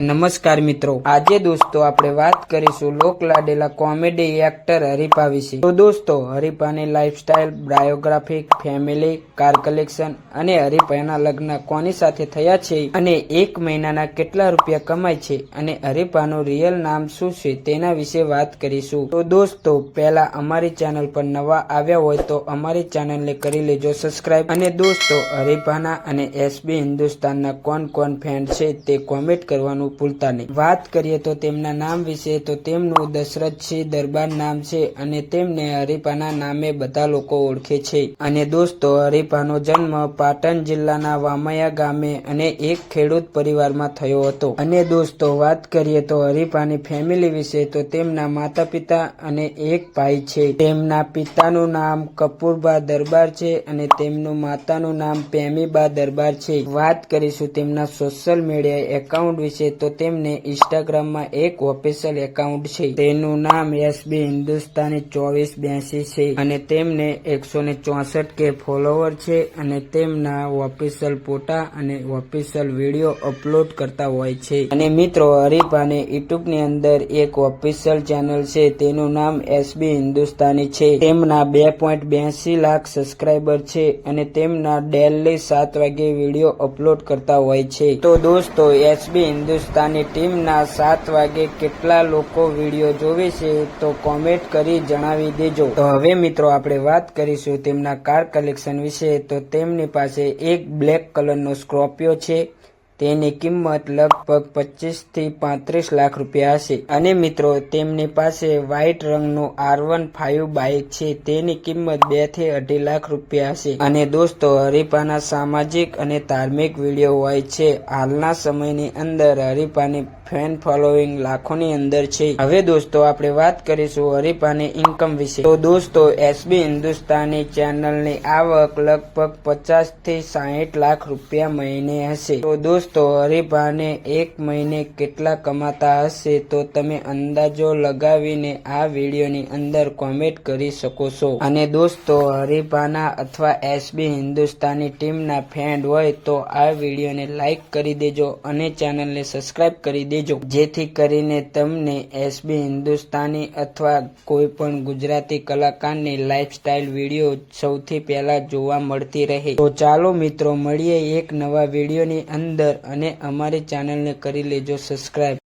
નમસ્કાર મિત્રો. આજે દોસ્તો આપણે વાત કરીશું લોક લાડેલા કોમેડી એક્ટર હરીફા વિશે. તો દોસ્તો, હરીફાની lifestyle biographic family car collection અને હરીફાના લગ્ન કોની સાથે થયા છે અને એક મહિનાના કેટલા રૂપિયા કમાય છે અને હરીફાનું રિયલ નામ શું છે તેના વિશે વાત કરીશું. તો દોસ્તો, પહેલા અમારી ચેનલ પર નવા આવ્યા હોય તો અમારી ચેનલને કરી લેજો સબસ્ક્રાઇબ અને દોસ્તો, હરીફાના અને એસબી હિન્દુસ્તાનના કોણ કોણ ફેન છે તે કોમેન્ટ કરવાનું નહીં. વાત કરીએ તો તેમના નામ વિશે, તો તેમનું દશરથસિંહ દરબાર નામ છે અને તેમને હરીફાના નામે બધા લોકો ઓળખે છે. અને દોસ્તો હરિપાનો જન્મ પાટણ જિલ્લાના વામયા ગામે અને એક ખેડૂત પરિવારમાં થયો હતો. અને દોસ્તો, વાત કરીએ તો હરીફાની ફેમિલી વિશે, તો તેમના માતા પિતા અને એક ભાઈ છે. તેમના પિતાનું નામ કપૂરબા દરબાર છે અને તેમનું માતાનું નામ પેમીબા દરબાર છે. વાત કરીશું તેમના સોશિયલ મીડિયા એકાઉન્ટ વિશે તો તેમને ઇન્સ્ટાગ્રામમાં એક ઓફિશિયલ એકાઉન્ટ છે. તેનું નામ એસબી હિન્દુસ્તાની ચોવીસ બ્યાસી છે અને તેમને એકસો ને ચોસઠ કે ફોલોવર છે અને તેમના ઓફિશિયલ ફોટા અને ઓફિશિયલ વીડિયો અપલોડ કરતા હોય છે. અને મિત્રો, હરીફાને યુટ્યુબની અંદર એક ઓફિશિયલ ચેનલ છે. તેનું નામ એસબી હિન્દુસ્તાની છે. તેમના બે પોઈન્ટ બ્યાસી લાખ સબસ્ક્રાઈબર છે અને તેમના ડેલી સાત વાગે વીડિયો અપલોડ કરતા હોય છે. તો દોસ્તો, એસબી હિન્દુસ્તાની ટીમના સાત વાગે કેટલા લોકો વીડિયો જોવે છે તો કોમેન્ટ કરી જણાવી દેજો. તો હવે મિત્રો આપણે વાત કરીશું તેમના કાર કલેક્શન વિશે. તો તેમની પાસે એક બ્લેક કલરનો સ્કોર્પિયો છે. તેની કિંમત લગભગ પચીસથી પાંત્રીસ લાખ રૂપિયા હશે. અને મિત્રો, તેમની પાસે વ્હાઇટ રંગનું આર વન ફાઇવ બાઇક છે. તેની કિંમત બેથી અઢી લાખ રૂપિયા હશે. અને દોસ્તો, હરીફાના સામાજિક અને ધાર્મિક વીડિયો હોય છે. હાલના સમયની અંદર હરીફાની ફેન ફોલોઈંગ લાખોની અંદર છે. હવે દોસ્તો, આપણે વાત કરીશું હરીફાની ઇન્કમ વિશે. તો દોસ્તો, એસબી હિન્દુસ્તાની ચેનલની આવક લગભગ પચાસથી સાહીઠ લાખ રૂપિયા મહિને હશે. તો દોસ્તો, હરીફાને એક મહિને કેટલા કમાતા હશે તો તમે અંદાજો લગાવીને આ વિડીયોની અંદર કોમેન્ટ કરી શકો છો. અને દોસ્તો, હરીફાના અથવા એસબી હિન્દુસ્તાની ટીમના ફેન હોય તો આ વિડીયોને લાઈક કરી દેજો અને ચેનલને સબસ્ક્રાઇબ કરી દેજો જેથી કરીને તમને એસબી હિન્દુસ્તાની અથવા કોઈ પણ ગુજરાતી કલાકારની લાઈફસ્ટાઈલ વીડિયો સૌથી પહેલા જોવા મળતી રહે. તો ચાલો મિત્રો, મળીએ એક નવા વિડીયોની અંદર અને અમારી ચેનલને કરી લેજો સબસ્ક્રાઇબ